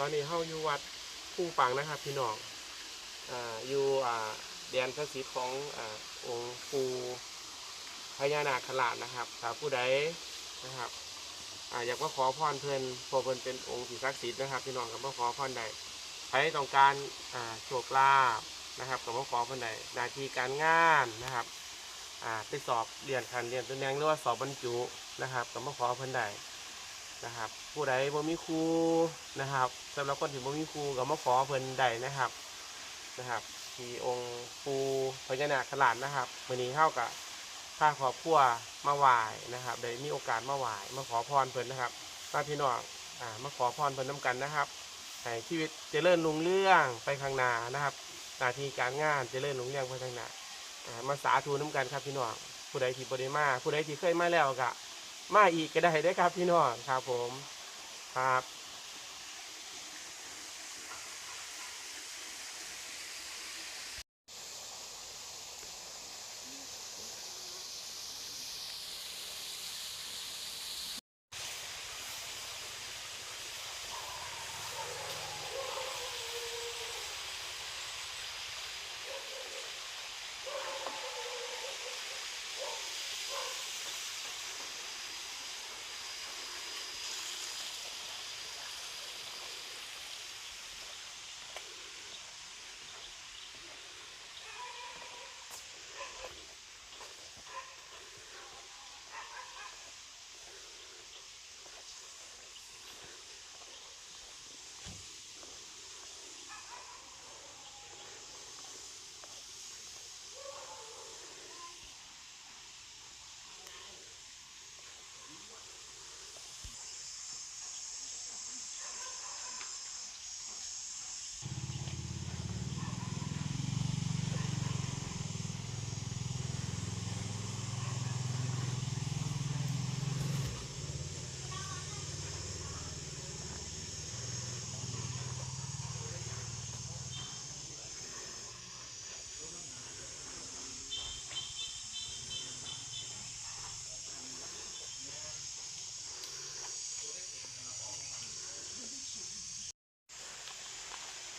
ตอนนี้เฮาอยู่วัดผู้ปังนะครับ พี่น้องอ่าอยู่อ่าแดนพระศิษย์ของอ่าองค์ปูพญานาคราชนะครับถ้าผู้ใดนะครับอ่าอยากมาขอพรเพิ่อนพอเพิ่นเป็นองค์ที่ศักดิ์สิทธิ์นะครับ พี่น้องก็มาขอพรได้ใครต้องการอ่าโชคลาภนะครับก็มาขอเพิ่นได้หน้าที่การงานนะครับอ่าไปสอบเรียนคันเรียนตำแหน่งหรือว่าสอบบรรจุนะครับก็มาขอเพิ่นได้ นะครับ ผู้ใดบ่มีครูนะครับสำหรับคนที่บ่มีครูก็มาขอเพิ่นได้นะครับนะครับ ที่องค์ปูพญานาคราชนะครับมื้อนี้เฮากับพาครอบครัวมาไหว้นะครับได้มีโอกาสมาไหว้มาขอพรเพิ่นนะครับมาพี่น้องอ่ามาขอพรเพิ่นนํกันนะครับให้ชีวิตเจริญรุ่งเรื่องไปข้างหน้านะครับหน้าที่การงานเจริญรุ่งเรื่องไปข้างหน้าอ่ามาสาธุนํกันครับพี่น้องผู้ใดที่บ่ได้มาผู้ใดที่เคยมาแล้วก็ มาอีกก็ได้ได้ครับพี่น้องครับผมครับ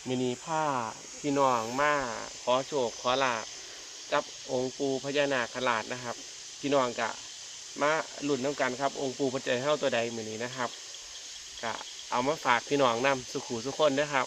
มินีผ้าพี่น้องมาขอโชคขอลาบกับองค์ปูพญานาคราชนะครับ พี่น้องกะมาหลุนน้ำกันครับ องค์ปูพระเจ้าเท่าตัวใดมือนี้นะครับกะเอามาฝากพี่น้องนำสุขูสุขคนนะครับ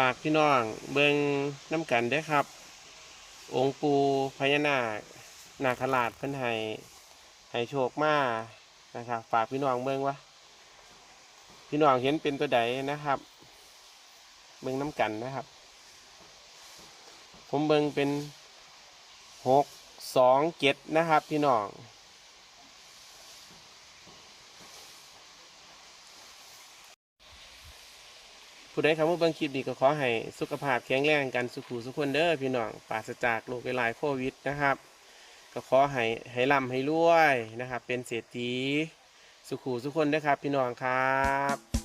ฝากพี่น้องเบิงน้ำกันเด้ครับ องค์ปูพญานาคนาคราชเพิ่นให้ให้โชคมานะครับ ฝากพี่น้องเบิงว่าพี่น้องเห็นเป็นตัวใดนะครับ เบิงน้ำกันนะครับ ผมเบิงเป็นหกสองเจ็ดนะครับ พี่น้อง ผู้ใดคำว่าเบิ่งคลิปนี้ก็ขอให้สุขภาพแข็งแรงกันสุขุสุขคนเด้อพี่น้องปราศจากโรคไวรัสโควิดนะครับ ก็ขอให้ให้ร่ำให้รวยนะครับ เป็นเศรษฐีสุขุสุขคนเด้อครับ พี่น้องครับ